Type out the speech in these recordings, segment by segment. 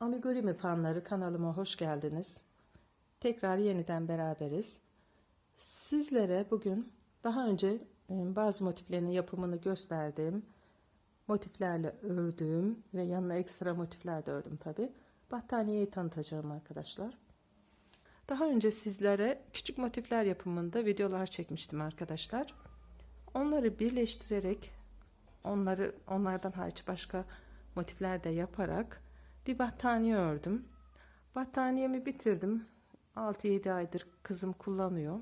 Amigurumi fanları kanalıma hoş geldiniz. Tekrar yeniden beraberiz. Sizlere bugün daha önce e, bazı motiflerin yapımını gösterdiğim, motiflerle ördüğüm ve yanına ekstra motifler de ördüm tabi. Battaniyeyi tanıtacağım arkadaşlar. Daha önce sizlere küçük motifler yapımında videolar çekmiştim arkadaşlar. Onları birleştirerek onları onlardan hariç başka motifler de yaparak bir battaniye ördüm. Battaniyemi bitirdim. 6-7 aydır kızım kullanıyor.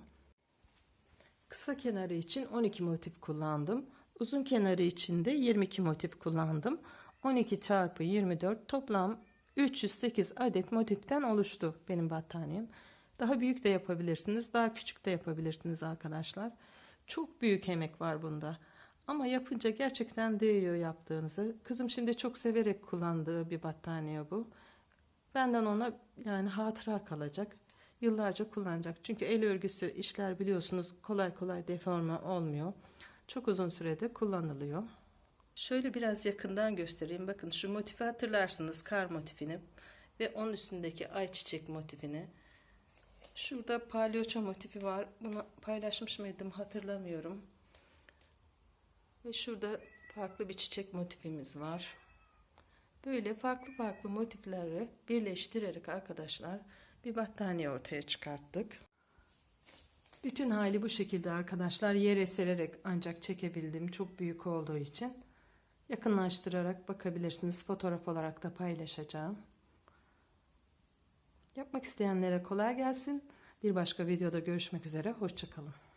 Kısa kenarı için 12 motif kullandım. Uzun kenarı için de 22 motif kullandım. 12 çarpı 24 toplam 308 adet motiften oluştu benim battaniyem. Daha büyük de yapabilirsiniz, daha küçük de yapabilirsiniz arkadaşlar. Çok büyük emek var bunda. Ama yapınca gerçekten değiyor yaptığınızı. Kızım şimdi çok severek kullandığı bir battaniye bu. Benden ona yani hatıra kalacak. Yıllarca kullanacak. Çünkü el örgüsü işler biliyorsunuz kolay kolay deforme olmuyor. Çok uzun sürede kullanılıyor. Şöyle biraz yakından göstereyim. Bakın şu motifi hatırlarsınız. Kar motifini ve onun üstündeki ayçiçek motifini. Şurada palyaço motifi var. Bunu paylaşmış mıydım hatırlamıyorum. Ve şurada farklı bir çiçek motifimiz var. Böyle farklı farklı motifleri birleştirerek arkadaşlar bir battaniye ortaya çıkarttık. Bütün hali bu şekilde arkadaşlar yere sererek ancak çekebildim çok büyük olduğu için. Yakınlaştırarak bakabilirsiniz. Fotoğraf olarak da paylaşacağım. Yapmak isteyenlere kolay gelsin. Bir başka videoda görüşmek üzere. Hoşçakalın.